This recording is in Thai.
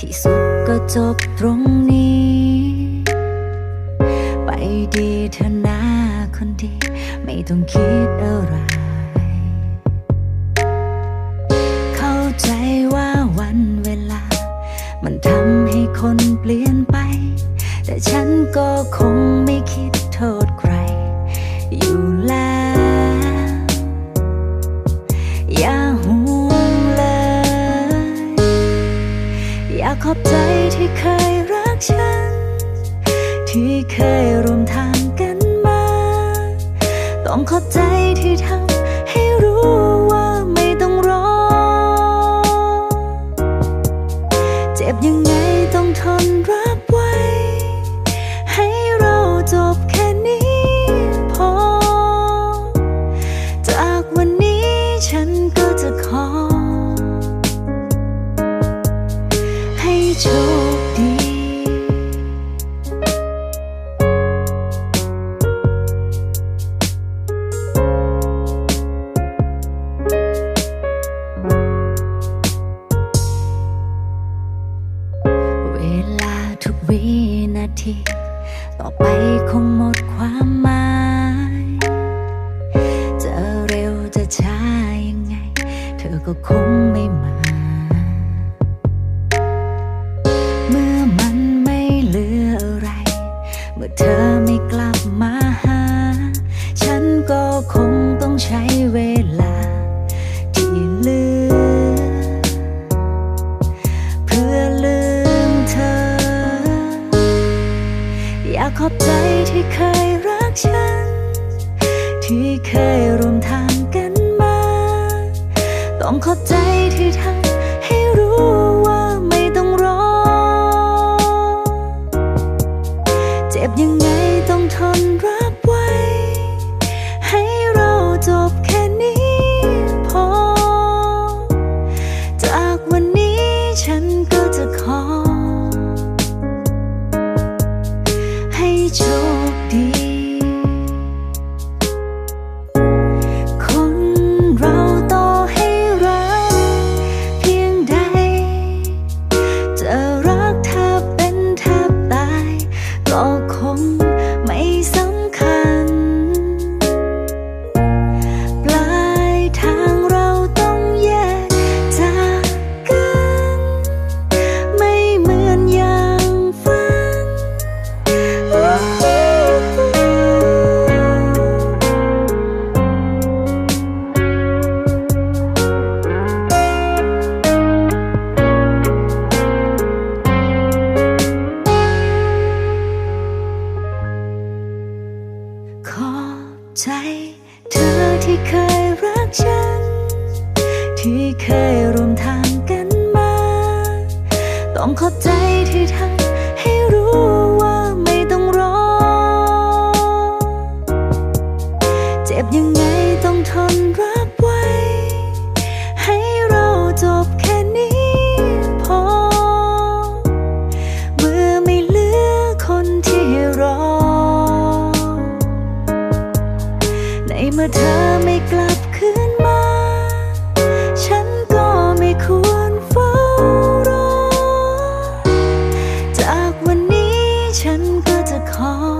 ที่สุดก็จบตรงนี้ ไปดีเธอหน้าคนดี ไม่ต้องคิดอะไร เข้าใจว่าวันเวลา มันทำให้คนเปลี่ยนไป แต่ฉันก็คงากขอบใจที่เคยรักฉัน ที่เคยร่วมทางกันมา ต้องขอบใจที่ทำให้รู้ว่าไม่ต้องรอ เจ็บยังไงต้องทนรับไว้ ให้เราจบแค่ โชคดีเวลาทุกวินาที ต่อไปคงหมดความหมาย จะเร็วจะช้ายังไง เธอก็คงไม่มา เธอไม่กลับมาหา ฉันก็คงต้องใช้เวลา ที่เหลือ เพื่อลืมเธอ อยากขอบใจที่เคยรักฉัน ที่เคยร่วมทางกันมา ต้องขอบใจที่ทำ ไงต้องทนรับไว้ ให้เราจบ ใจ เธอที่เคยรักฉัน ที่เคยร่วมทางกันมา ต้องขอบใจที่ทำ ไม่กลับคืนมา ฉันก็ไม่ควรเฝ้ารอ จากวันนี้ฉันก็จะขอ